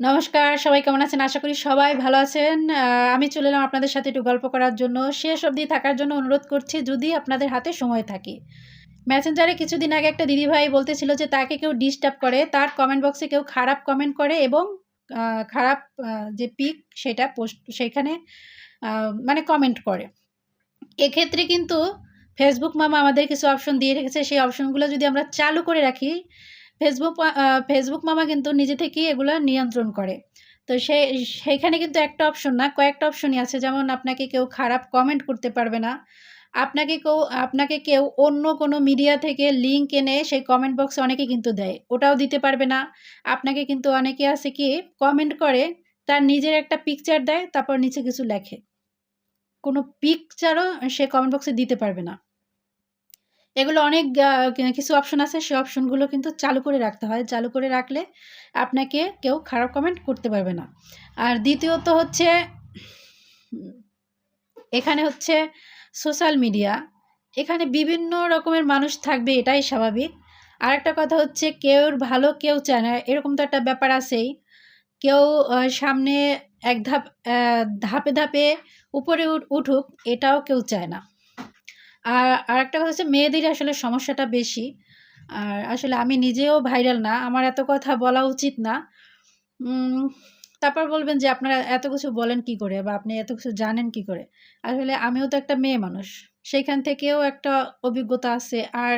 নমস্কার, সবাই কেমন আছেন? আশা করি সবাই ভালো আছেন। আমি চলে এলাম আপনাদের সাথে একটু গল্প করার জন্য। শেষ অবধি থাকার জন্য অনুরোধ করছি, যদি আপনাদের হাতে সময় থাকে। মেসেঞ্জারে কিছুদিন আগে একটা দিদিভাই বলতেছিল যে, তাকে কেউ ডিস্টার্ব করে। তার কমেন্ট বক্সে কেউ খারাপ কমেন্ট করে এবং খারাপ যে পিক সেটা পোস্ট সেখানে মানে কমেন্ট করে। এক্ষেত্রে কিন্তু ফেসবুক মামা আমাদের কিছু অপশন দিয়ে রেখেছে। সেই অপশনগুলো যদি আমরা চালু করে রাখি ফেসবুক ফেসবুক মামা কিন্তু নিজে থেকেই এগুলো নিয়ন্ত্রণ করে। তো সে, সেইখানে কিন্তু একটা অপশন না, কয়েকটা অপশনই আছে। যেমন আপনাকে কেউ খারাপ কমেন্ট করতে পারবে না। আপনাকে কেউ আপনাকে কেউ অন্য কোনো মিডিয়া থেকে লিঙ্ক এনে সেই কমেন্ট বক্সে অনেকে কিন্তু দেয়। ওটাও দিতে পারবে না। আপনাকে কিন্তু অনেকে আছে কি কমেন্ট করে, তার নিজের একটা পিকচার দেয়, তারপর নিচে কিছু লেখে। কোনো পিকচারও সে কমেন্ট বক্সে দিতে পারবে না। এগুলো অনেক কিছু অপশন আছে সেই অপশনগুলো কিন্তু চালু করে রাখতে হয়। চালু করে রাখলে আপনাকে কেউ খারাপ কমেন্ট করতে পারবে না। আর দ্বিতীয়ত হচ্ছে, এখানে হচ্ছে সোশ্যাল মিডিয়া এখানে বিভিন্ন রকমের মানুষ থাকবে, এটাই স্বাভাবিক। আর একটা কথা হচ্ছে কেউর ভালো কেউ চায় না। এরকম তো একটা ব্যাপার আছেই। কেউ সামনে এক ধাপ ধাপে ধাপে উপরে উঠ- উঠুক, এটাও কেউ চায় না। আর আরেকটা কথা হচ্ছে মেয়েদের আসলে সমস্যাটা বেশি। আর আসলে আমি নিজেও ভাইরাল না, আমার এত কথা বলা উচিত না। তারপর বলবেন যে আপনারা এত কিছু বলেন কি করে বা আপনি এত কিছু জানেন কি করে? আসলে আমিও তো একটা মেয়ে মানুষ, সেখান থেকেও একটা অভিজ্ঞতা আছে। আর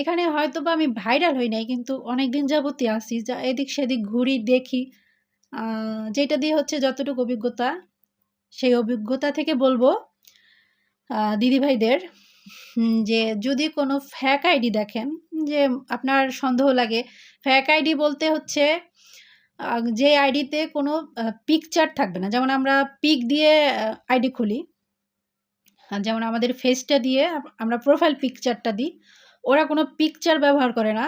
এখানে হয়তো বা আমি ভাইরাল হই নাই, কিন্তু অনেক দিন যাবতই আসি যা এদিক সেদিক ঘুরি, দেখি। যেটা দিয়ে হচ্ছে যতটুকু অভিজ্ঞতা, সেই অভিজ্ঞতা থেকে বলব দিদিভাইদের। যে যদি কোনো ফ্যাক আইডি দেখেন, যে আপনার সন্দেহ লাগে ফ্যাক আইডি বলতে হচ্ছে যে আইডিতে কোনো পিকচার থাকবে না। যেমন আমরা পিক দিয়ে আইডি খুলি যেমন আমাদের ফেসটা দিয়ে আমরা প্রোফাইল পিকচারটা দিই, ওরা কোনো পিকচার ব্যবহার করে না।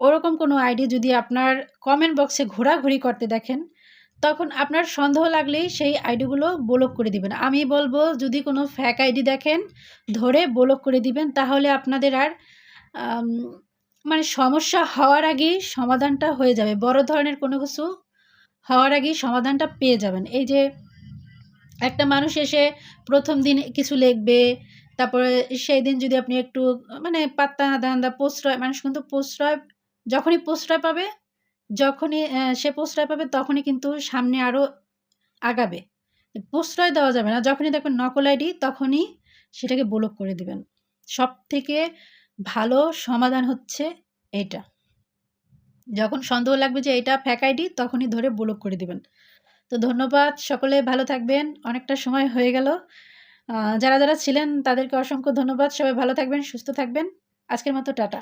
ওরকম কোনো আইডি যদি আপনার কমেন্ট বক্সে ঘোরাঘুরি করতে দেখেন তখন আপনার সন্দেহ লাগলেই সেই আইডিগুলো ব্লক করে দিবেন। আমি বলব, যদি কোনো ফ্যাক আইডি দেখেন, ধরে ব্লক করে দিবেন, তাহলে আপনাদের আর মানে সমস্যা হওয়ার আগেই সমাধানটা হয়ে যাবে। বড় ধরনের কোনো কিছু হওয়ার আগেই সমাধানটা পেয়ে যাবেন। এই যে একটা মানুষ এসে প্রথম দিন কিছু লিখবে, তারপরে সেই দিন যদি আপনি একটু মানে পাত্তা না দেন, দা প্রশ্রয়, মানুষ কিন্তু প্রশ্রয়, যখনই প্রশ্রয় পাবে যখনই সে প্রশ্রয় পাবে তখনই কিন্তু সামনে আরও আগাবে। প্রশ্রয় দেওয়া যাবে না। যখনই দেখবেন নকল আইডি, তখনই সেটাকে ব্লক করে দিবেন। সব থেকে ভালো সমাধান হচ্ছে এটা। যখন সন্দেহ লাগবে যে এটা ফ্যাক আইডি, তখনই ধরে ব্লক করে দিবেন। তো ধন্যবাদ সকলে, ভালো থাকবেন। অনেকটা সময় হয়ে গেল। যারা যারা ছিলেন তাদেরকে অসংখ্য ধন্যবাদ। সবাই ভালো থাকবেন, সুস্থ থাকবেন। আজকের মতো টাটা।